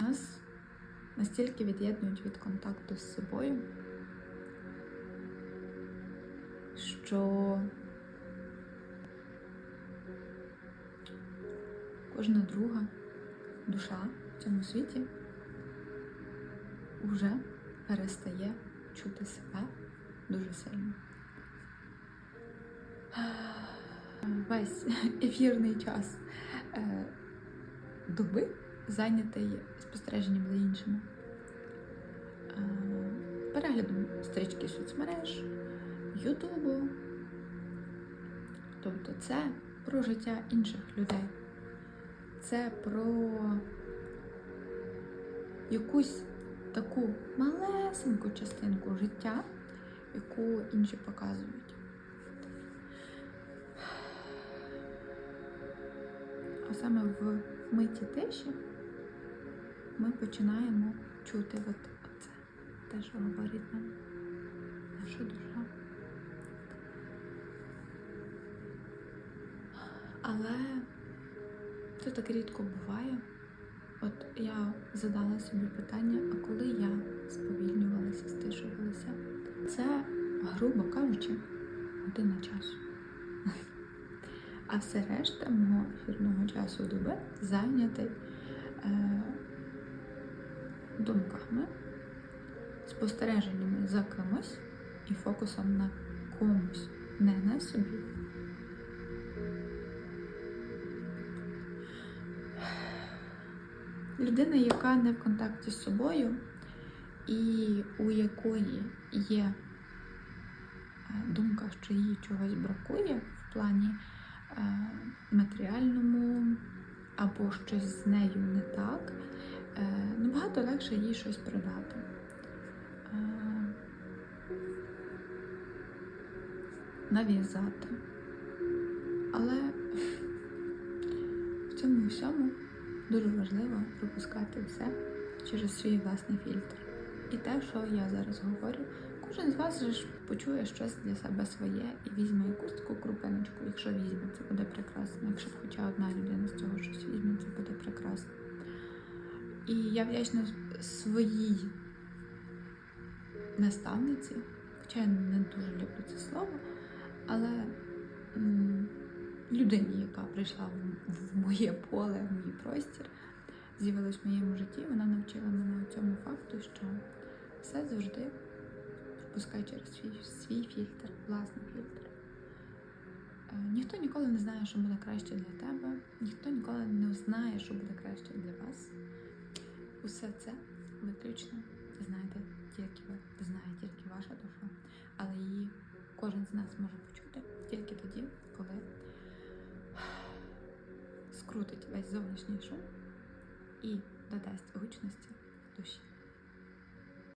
нас настільки від'єднують від контакту з собою, що кожна друга душа в цьому світі вже перестає чути себе дуже сильно. Весь ефірний час е, доби зайнятий спостереженням за іншими, переглядом стрічки соцмереж, Ютубу. Тобто це про життя інших людей. Це про якусь таку малесеньку частинку життя, яку інші показують. А саме в миті тиші ми починаємо чути от це, те, що говорить нам наша душа. Але це так рідко буває. От я задала собі питання, а коли я сповільнювалася, стишувалася? Це, грубо кажучи, година часу. А все решта мого ефірного часу доби зайнятий е, думками, спостереженнями за кимось і фокусом на комусь, не на собі. Людина, яка не в контакті з собою, і у якої є е, думка, що їй чогось бракує в плані е, матеріальному, або щось з нею не так, набагато легше їй щось продати. Е, нав'язати. Але в цьому всьому дуже важливо пропускати все через свій власний фільтр. І те, що я зараз говорю, кожен з вас ж почує щось для себе своє і візьме якусь таку крупиночку. Якщо візьме, це буде прекрасно. Якщо хоча одна людина з цього щось візьме, це буде прекрасно. І я вдячна своїй наставниці, хоча я не дуже люблю це слово, але людині, яка прийшла в, в моє поле, в мій простір, з'явилась в моєму житті, вона навчила мене цьому факту, що все завжди пропускай через свій, свій фільтр, власний фільтр. Е, Ніхто ніколи не знає, що буде краще для тебе, ніхто ніколи не знає, що буде краще для вас. Усе це виключно знаєте тільки ви, знає тільки ваша душа, але її кожен з нас може почути тільки тоді, коли скрутить весь зовнішній шум і додасть гучності душі.